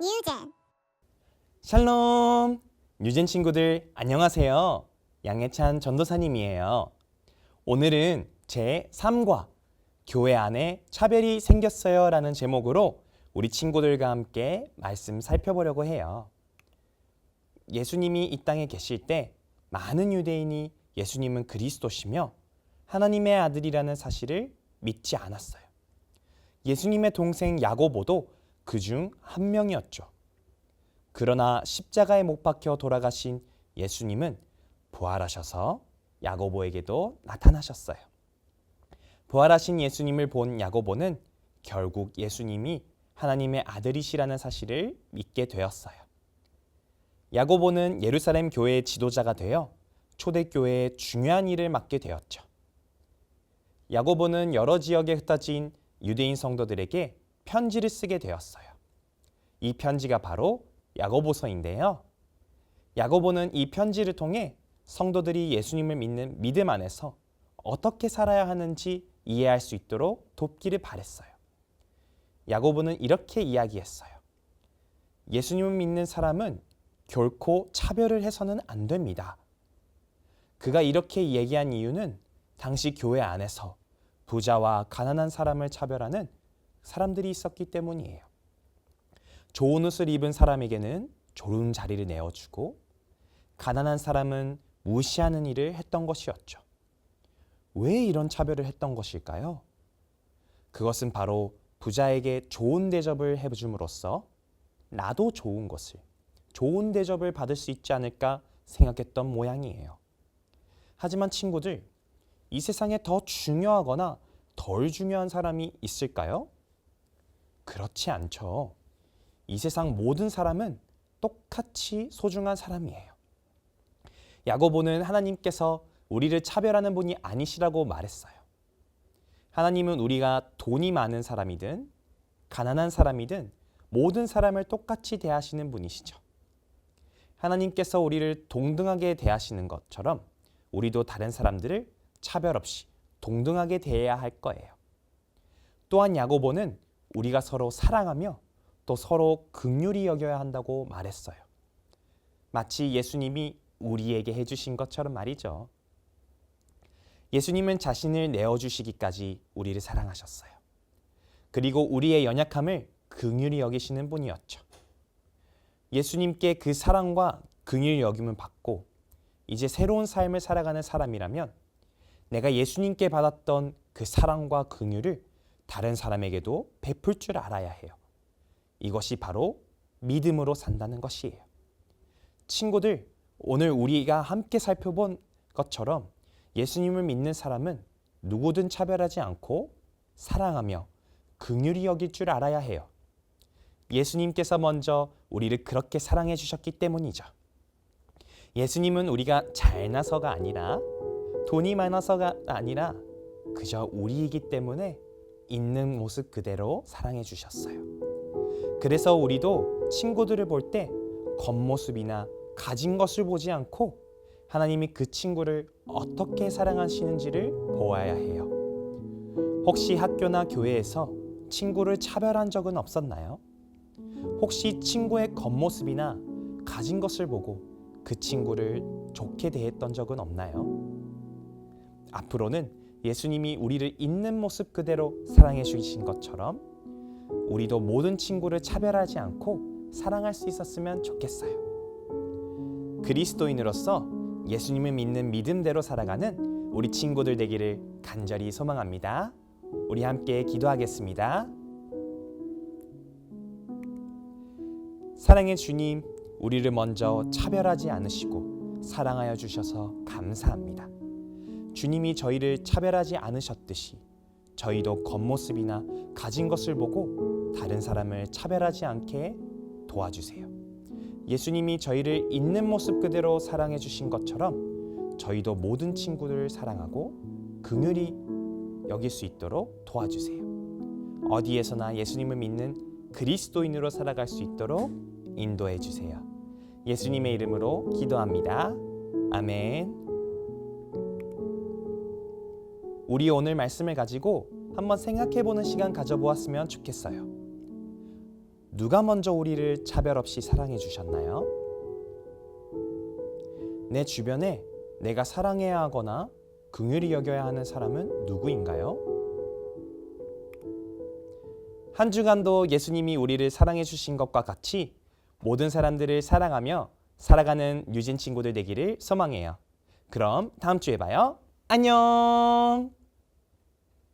뉴젠 샬롬! 뉴젠 친구들 안녕하세요. 양해찬 전도사님이에요. 오늘은 제 3과 교회 안에 차별이 생겼어요 라는 제목으로 우리 친구들과 함께 말씀 살펴보려고 해요. 예수님이 이 땅에 계실 때 많은 유대인이 예수님은 그리스도시며 하나님의 아들이라는 사실을 믿지 않았어요. 예수님의 동생 야고보도 그 중 한 명이었죠. 그러나 십자가에 못 박혀 돌아가신 예수님은 부활하셔서 야고보에게도 나타나셨어요. 부활하신 예수님을 본 야고보는 결국 예수님이 하나님의 아들이시라는 사실을 믿게 되었어요. 야고보는 예루살렘 교회의 지도자가 되어 초대교회의 중요한 일을 맡게 되었죠. 야고보는 여러 지역에 흩어진 유대인 성도들에게 편지를 쓰게 되었어요. 이 편지가 바로 야고보서인데요. 야고보는 이 편지를 통해 성도들이 예수님을 믿는 믿음 안에서 어떻게 살아야 하는지 이해할 수 있도록 돕기를 바랬어요. 야고보는 이렇게 이야기했어요. 예수님을 믿는 사람은 결코 차별을 해서는 안 됩니다. 그가 이렇게 얘기한 이유는 당시 교회 안에서 부자와 가난한 사람을 차별하는 사람들이 있었기 때문이에요. 좋은 옷을 입은 사람에게는 좋은 자리를 내어주고 가난한 사람은 무시하는 일을 했던 것이었죠. 왜 이런 차별을 했던 것일까요? 그것은 바로 부자에게 좋은 대접을 해줌으로써 나도 좋은 것을, 좋은 대접을 받을 수 있지 않을까 생각했던 모양이에요. 하지만 친구들, 이 세상에 더 중요하거나 덜 중요한 사람이 있을까요? 그렇지 않죠. 이 세상 모든 사람은 똑같이 소중한 사람이에요. 야고보는 하나님께서 우리를 차별하는 분이 아니시라고 말했어요. 하나님은 우리가 돈이 많은 사람이든 가난한 사람이든 모든 사람을 똑같이 대하시는 분이시죠. 하나님께서 우리를 동등하게 대하시는 것처럼 우리도 다른 사람들을 차별 없이 동등하게 대해야 할 거예요. 또한 야고보는 우리가 서로 사랑하며 또 서로 극률이 여겨야 한다고 말했어요. 마치 예수님이 우리에게 해주신 것처럼 말이죠. 예수님은 자신을 내어주시기까지 우리를 사랑하셨어요. 그리고 우리의 연약함을 긍휼히 여기시는 분이었죠. 예수님께 그 사랑과 긍휼 여김을 받고 이제 새로운 삶을 살아가는 사람이라면 내가 예수님께 받았던 그 사랑과 긍휼을 다른 사람에게도 베풀 줄 알아야 해요. 이것이 바로 믿음으로 산다는 것이에요. 친구들, 오늘 우리가 함께 살펴본 것처럼 예수님을 믿는 사람은 누구든 차별하지 않고 사랑하며 긍휼히 여길 줄 알아야 해요. 예수님께서 먼저 우리를 그렇게 사랑해 주셨기 때문이죠. 예수님은 우리가 잘나서가 아니라 돈이 많아서가 아니라 그저 우리이기 때문에 있는 모습 그대로 사랑해 주셨어요. 그래서 우리도 친구들을 볼 때 겉모습이나 가진 것을 보지 않고 하나님이 그 친구를 어떻게 사랑하시는지를 보아야 해요. 혹시 학교나 교회에서 친구를 차별한 적은 없었나요? 혹시 친구의 겉모습이나 가진 것을 보고 그 친구를 좋게 대했던 적은 없나요? 앞으로는 예수님이 우리를 있는 모습 그대로 사랑해 주신 것처럼 우리도 모든 친구를 차별하지 않고 사랑할 수 있었으면 좋겠어요. 그리스도인으로서 예수님을 믿는 믿음대로 살아가는 우리 친구들 되기를 간절히 소망합니다. 우리 함께 기도하겠습니다. 사랑의 주님, 우리를 먼저 차별하지 않으시고 사랑하여 주셔서 감사합니다. 주님이 저희를 차별하지 않으셨듯이 저희도 겉모습이나 가진 것을 보고 다른 사람을 차별하지 않게 도와주세요. 예수님이 저희를 있는 모습 그대로 사랑해 주신 것처럼 저희도 모든 친구들을 사랑하고 긍휼히 여길 수 있도록 도와주세요. 어디에서나 예수님을 믿는 그리스도인으로 살아갈 수 있도록 인도해 주세요. 예수님의 이름으로 기도합니다. 아멘. 우리 오늘 말씀을 가지고 한번 생각해 보는 시간 가져보았으면 좋겠어요. 누가 먼저 우리를 차별 없이 사랑해 주셨나요? 내 주변에 내가 사랑해야 하거나 긍휼히 여겨야 하는 사람은 누구인가요? 한 주간도 예수님이 우리를 사랑해 주신 것과 같이 모든 사람들을 사랑하며 살아가는 유진 친구들 되기를 소망해요. 그럼 다음 주에 봐요. 안녕!